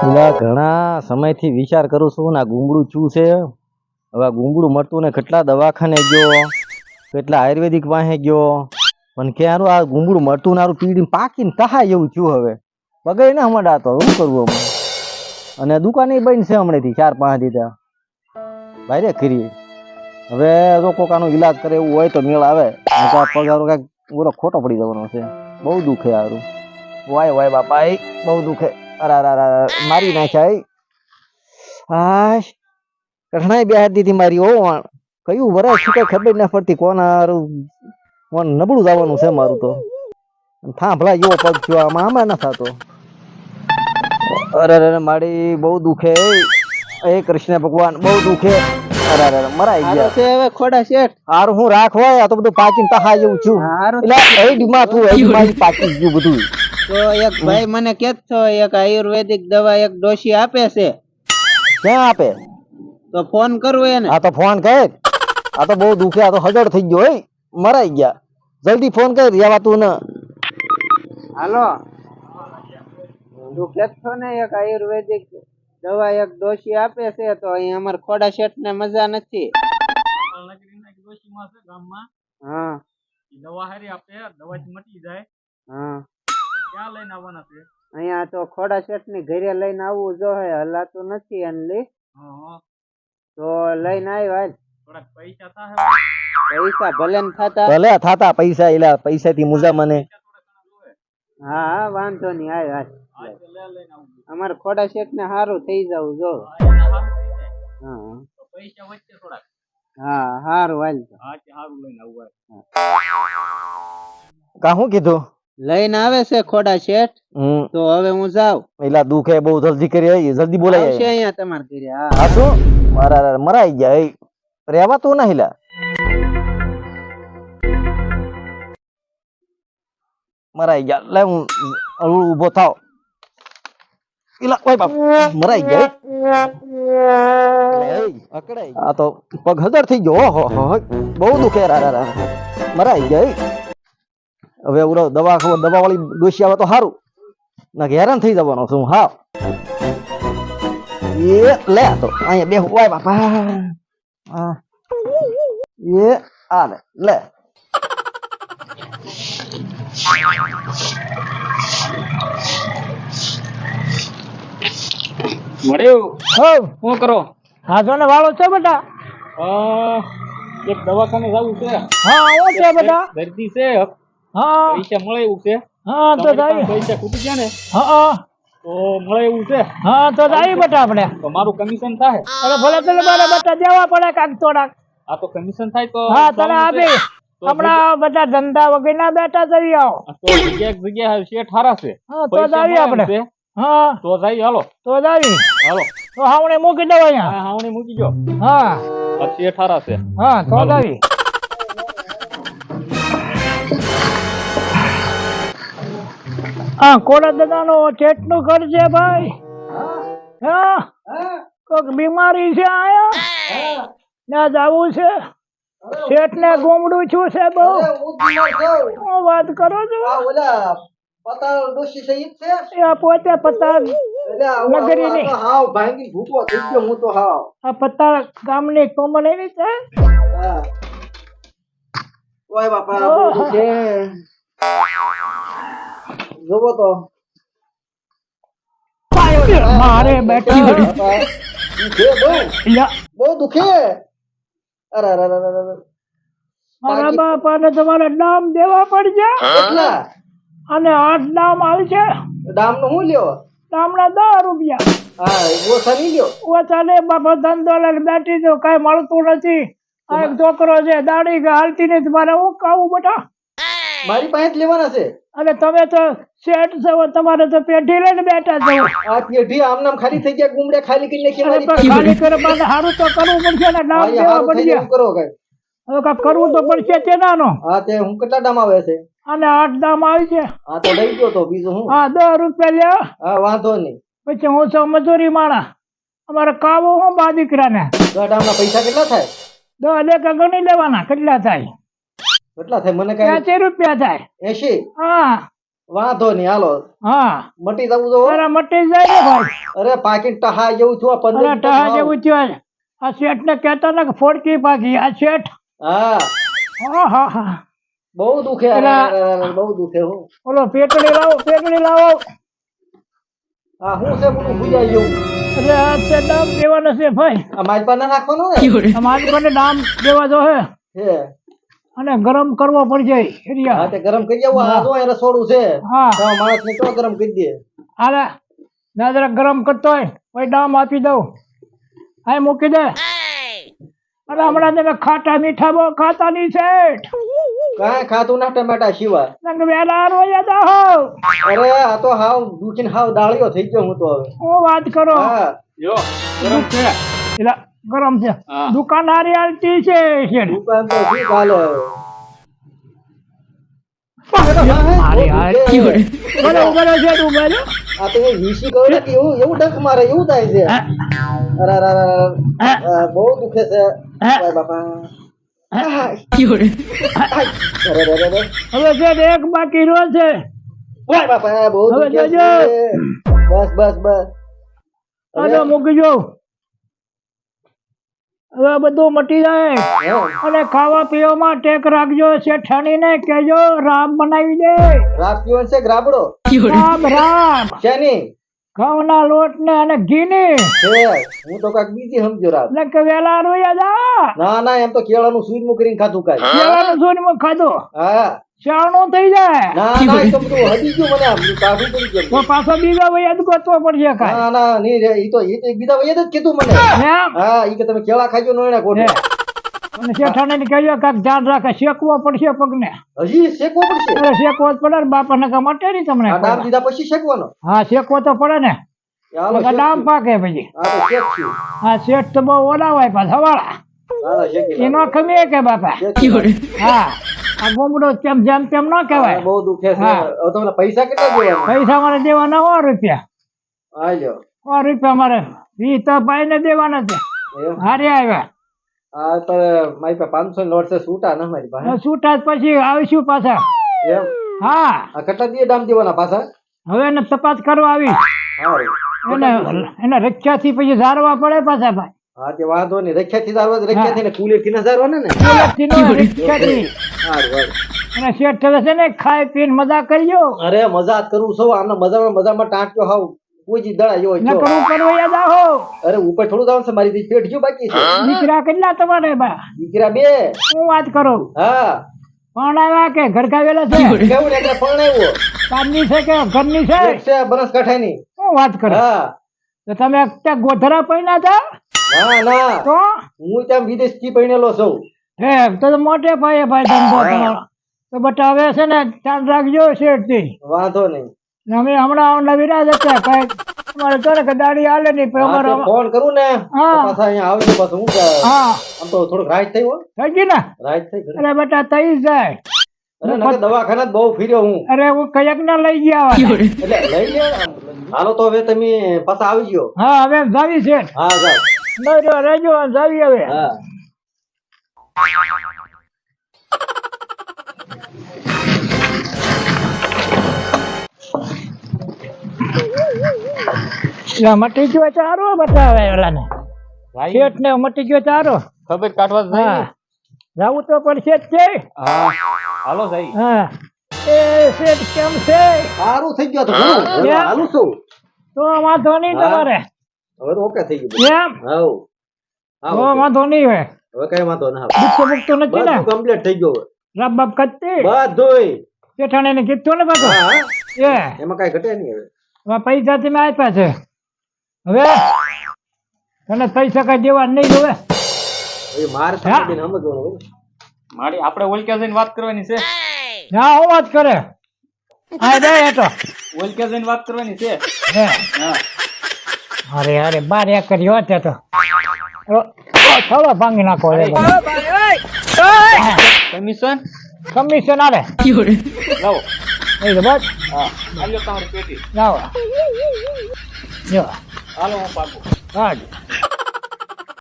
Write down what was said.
પેલા ઘણા સમયથી વિચાર કરું છું ને આ ગુંબડું ચૂ છે? હવે આ ગુંબડું મળતું ને કેટલા દવાખાને ગયો? કેટલા આયુર્વેદિક પાસે ગયો? પણ ક્યારું આ ગુંબડું મળતું ને આરું પીડીને પાકીને કહાય એવું ચૂ હવે? પગે ને હમણાં તો, શું કરવું અમે? અને દુકાને બંધ છે હમણાંથી, ચાર પાંચ દીધા ભાઈ રે કરી હવે જો કોક આનો ઈલાજ કરે એવું હોય તો મેળ આવે. પગારો કાંઈક પૂરો ખોટો પડી જવાનો છે. બહુ દુખે હારું. વાય વાય બાપા એ બહુ દુખે. અરે મારી નાખ્યા એ હાશ બે દીધી મારી ઓ કયું વરસ શું કઈ ખબર ના પડતી કોણ કોણ નબળું જવાનું છે મારું તો. થાંભલા જેવો પગ થયો આમાં આમાં ના થતો. અરે અરે, મારી બહુ દુખે એ કૃષ્ણ ભગવાન બહુ દુખે. અરે અરે અરે, મરાઈ ગયા. છે હવે ખોડા શેઠ. હારું હું રાખવા આ તો બધું પાકીને તહા જેવું છું. એટલે એ ડીમાં તું એ ડીમાં પાકી ગયું બધું તો એક ભાઈ મને કેત છો એક આયુર્વેદિક દવા એક ડોશી આપે છે. ક્યાં આપે? તો ફોન કરવો એને. આ તો ફોન કર. આ તો બહુ દુખે આ તો હજળ થઈ ગયો હોય મરાઈ ગયા. જલ્દી ફોન કર રેવા તું ને. હાલો. તું કે છો ને એક આયુર્વેદિક દવા એક ડોશી આપે છે તો અહીં અમાર ખોડા શેઠ ને મજા નથી. હા. દવા હારી આપે દવાથી મટી જાય. હા. ક્યાં લઈને આવવાના છે? અહીંયા તો ખોડા શેઠની ઘરે લઈને આવવું જોઈએ હલાતું નથી હં, હં. તો લઈને આવ્યા હાલ. પૈસા થાય પૈસા ભલે ને થતા. ભલે થાતા પૈસા એલા પૈસા થી મુજા મને. હા હા વાંધો નહીં આય હાલ. હા આવજો અમારે ખોડા શેઠ ને સારું થઈ જવું જો. હા હા પૈસા વચ્ચે થોડાક. હા સારું હાલ. તો. હા તે સારું લઈને આવવું કા શું કીધું? લઈને આવે છે ખોડા શેઠ. હમ. તો હવે હું જાઉં. એલા દુખે બહુ જલ્દી કરી આવી જલ્દી બોલાય આવશે અહીંયા તમારે ઘરે હા. હા મારા મરાઈ ગયા એ. રેવા તું ના લા. મરાઈ ગયા લે હું ઊભો થાવ એલા ઓય બાપ મરાઈ ગયા ગયા. આ તો પગ હજાર થઈ ગયો હો હો. બહુ દુખે રા રા મરાઈ ગયા હવે ઉરો દવા દવા વાળી ડોસી આવે તો સારું ના હેરાન થઈ જવાનો છું હા એ લે તો અહીંયા બે હોય બાપા એ આ લે લે મળ્યું? હો શું કરો? હા ને વાળો છે બેટા એક દવાખાને જવું છે. હા હું છે બેટા દર્દી છે. હા. પૈસા મળે એવું છે. હા તો જાય. પૈસા ખૂટી ગયા ને હા તો મળે એવું છે. હા તો જાય બેટા આપણે. તો મારું કમિશન થાય. અરે ભલે તને મારા બેટા દેવા પડે કાંક થોડાક. આ તો કમિશન થાય તો હા તને આપી હમણાં બધા ધંધા વગરના બેઠા જઈ આવો. તો જગ્યા જગ્યા શેઠ હારા છે. તો જાવી આપણે. હા. તો જાવી હાલો. તો જાવી હાલો. તો હાવણે મૂકી દો અહીંયા. હા હાવણી મૂકી જો હા. આ શેઠ હારા છે. હા તો જાવી હા કોડા દાદાનો ચેટનું ઘર છે ભાઈ? હા? કોઈક બીમારી છે આયા ના જવું છે? શેઠ ને ગુમડું છું છે બહુ હું વાત કરો છો? ઓલા પતાળ ડોસી છે ઈ જ છે? એ આ પોતે પત્તા એટલે આવું- નગરી આવું- નહીં. આ તો હાવ ભાંગી ભૂકો થઈ ગયો હું તો હાવ. આ પત્તા ગામની કોમળ એવી છે? હા. ઓય બાપા ઓહો. બહુ દુખે જોવો તો. મારે બેટી બાપા, દુખે બહુ યા, બહુ દુખે. અરે અરે અરે અરે, અરે. મારા બાપાને તમારે નામ દેવા પડશે? કેટલા? અને આઠ નામ આવશે ડામનું શું લ્યો? નામના દસ રૂપિયા. હા ઓછા નહીં લ્યો. ઓછા ને બાપા ધંધો લઈને બેઠી તો કઈ મળતું નથી. આ એક છોકરો છે દાડી કે હાલતી નથી. મારે હું ખાવું બેટા? મારી પાસે જ લેવાના છે. અને તમે તો શેઠ છો તમારે તો પેઢી લઈને બેઠા છો. આ પેઢી આમ નામ ખાલી થઈ ગયા ગુમડે ખાલી કરીને કે મારી ખાલી કરવા માટે સારું તો કરવું પડશે ને નામ દેવા પડશે. કરો કઈ? હવે કા કરવું તો પડશે તેનાનો હા તે હું કેટલા દામ આવે છે? અને આઠ દામ આવી છે. હા તો લઈ ગયો તો બીજું હું હા દસ રૂપિયા લ્યો. હા વાંધો નહીં. પછી હું છો મજૂરી માણા અમારે કાવો હું બા દીકરાને. ડામના પૈસા કેટલા થાય? દસ લેખા ગણી લેવાના કેટલા થાય? કેટલા થાય? મને કઈ એસી રૂપિયા થાય. એસી હા. વાંધો નહીં હાલો. હા. મટી જવું જો અરે મટી જાય ભાઈ. અરે પાકી ટહા જેવું આ પંદર ટહા જેવું થયું આ શેઠ ને કહેતા ને ફોડકી પાકી આ શેઠ. હા. હા હા હા. બહુ દુખે બહુ દુખે હું. ઓલો પેટડી લાવો પેટડી લાવો. હા હું છે બોલું ભૂજાઈ જવું એટલે આ છે દામ દેવાનો છે ભાઈ. આ માજપા ના નાખવાનો ને? અમારી પાસે દામ દેવા જો હે. અને ગરમ કરવો પડશે હા તે ગરમ કરી આવો આ જો અહીં રસોડું છે. હા. તો માણસ ને તો ગરમ કરી દે. હાલે ના જરા ગરમ કરતો હોય કોઈ દામ આપી દઉં. હા મૂકી દે. અરે હમણાં તમે ખાટા મીઠા બહુ ખાતા ની છે કાંઈ ખાતું ના ટમેટા સિવાય. નંગ વેલા રોયા દો અરે આ તો હાવ દુખીને હાવ દાળિયો થઈ ગયો હું તો હવે. હું વાત કરો? હા. જો ગરમ છે. એટલે ગરમ છે. દુકાન હારી હાલતી છે દુકાન તો શું ચાલે? હવે આ તો વીસી કે એવું એવું મારે એવું થાય છે. અરે અરે અરે, અરે. બહુ દુખે. બાપા. અરે અરે અરે હવે એક બાકી રહ્યો છે. ઓય બાપા બહુ હવે દુખે જજો. છે. બસ બસ બસ. આ મૂકી જો હવે બધું મટી જાય. અને ખાવા પીવામાં ટેક રાખજો શેઠાણીને કેજો રામ બનાવી દે. રાત પીવન છે? ગ્રાબડો? રામ રામ શેની? ઘઉંના લોટ ને અને ઘીની. ની હું તો કાક બીજી સમજો રાત ને કે વેલા રોયા જા ના ના એમ તો કેળાનું સ્વીટ કરીને ખાધું કાંઈ. કેળાનું સૂર્યમાં ખાધું. હા. શાણું થઈ જાય. ના ના એ તો બધું હજી ગયું મને આમ પડી ગયું તો પાછો બીજા ગોતવો પડશે ના ના નહીં રે ઈ તો ઈ તો બીજા વયે જ કીધું મને. હા. ઈ કે તમે કેળા ખાજો નો એને. કોઠે અને શેઠાણીને કહેજો કાક ધ્યાન રાખે શેકવો પડશે પગને. હજી શેકવો પડશે? અરે શેકવો જ પડે ને બાપા નકા માટે નહીં તમને આ દીધા પછી શેકવાનો. હા શેકવો તો પડે ને. શેકશું. પાકે પછી. હા તો શેકશું હા શેઠ તો બહુ ઓલા હોય પાછા વાળા એનો. ખમીએ કે બાપા? હા. આ ગુમડો કેમ જેમ તેમ ન. કહેવાય. બહુ દુખે છે. હવે તમને પૈસા કેટલા દેવાના પૈસા મારે દેવાના હો રૂપિયા. આજો હો રૂપિયા મારે ઈ તો ભાઈને દેવાના છે. હારે આવ્યા. આ તો મારી પાસે પાંચસો નોટ છે છૂટા ના મારી પાસે. છૂટા પછી આવીશું પાછા. એમ? હા. આ કેટલા દીએ દામ દેવાના પાછા? હવે એને તપાસ કરવા આવી. એને એને રક્ષાથી પછી ઝારવા પડે પાછા ભાઈ. હા તે વાંધો નહીં. રખ્યાથી તારવા રખ્યાથી ને કુલેરથી ના સારવા ને કુલરથી નો હારું, હારું. અને શેઠ હવે છે ને ખાઈ પીને મજા કરજો અરે મજા કરું છું. આને મજામાં મજામાં ટાંટ્યો હાવ. કોઈ જી દડા જેવો ન કરું કરવું યાદ આવો. અરે ઉપર થોડું જાવ છે મારી દી પેટ જો બાકી છે. દીકરા કેટલા તમારે બા? દીકરા બે. હું વાત કરું? હા. પણ આવ્યા કે ઘરકાવેલા છે? કેવું ને એટલે પરણાવ્યો. કામની છે કે ઘરની છે? છે બનાસકાંઠાની હું વાત કરું? હા. તો તમે ત્યાં ગોધરા પૈના હતા ના ના. તો? હું ત્યાં વિદેશથી પરણેલો છું. હે તો મોટે પાયે ભાઈ ધંધો તમારો તો છે ને ધ્યાન રાખજો શેઠથી વાંધો નહીં. અમે હમણાં નવીરા હતા કઈ અમારે તો ને કે હાલે નહીં પણ અમારો ફોન કરું ને. હા. પાછા અહીંયા આવજો પાછું હું હા. આમ તો થોડુંક રાઈટ થઈ હો થઈ ગઈ ને? રાઈટ થઈ અરે બટા થઈ જાય. અરે નકર દવાખાના બહુ ફર્યો હું. અરે હું કયક ના લઈ ગયા એટલે લઈ લે. હાલો તો હવે તમે પાછા આવી ગયો હા હવે જાવી છે હા જાઓ. તો રહેજો જાવી હવે. હા. એટલે મટી ગયો ચારો બતાવે ઓલાને. શેઠ ને મટી ગયો ચારો ખબર કાઢવા જ જાવું તો પડશે જ છે. હા. હાલો હા. એ શેઠ કેમ છે? સારું થઈ ગયો તો હાલું છું. તો વાંધો નહીં તમારે. હવે તો ઓકે થઈ ગયું. એમ? હાઉ. હા વાંધો નહીં હવે. હવે કઈ વાંધો ના બુકતો બુકતો નથી ને? બધું કમ્પ્લીટ થઈ ગયું રબ બબ કત્તે બધુંય. પેઠાણે ને કીધું ને પાછું. એ. એમાં કઈ ઘટે નહીં હવે. હવે પૈસા તમે આપ્યા છે. હવે? તને પૈસા કઈ દેવા નહીં હવે? એ મારે. સમજીને સમજવાનું હોય. મારી આપણે ઓલક્યા જઈને વાત કરવાની છે. હા હું વાત કરે? હા દે એ તો ઓલક્યા જઈને વાત કરવાની છે. હે હા. અરે અરે બાર એક કર્યો તે તો. ઓ, ઓ, થોડો ભાંગી નાખો રે કમિશન કમિશન અરે લાવો. એ તો બસ હા હાલ્યો તમારી પેટી. જાઓ જો હાલો હું પાકું. હા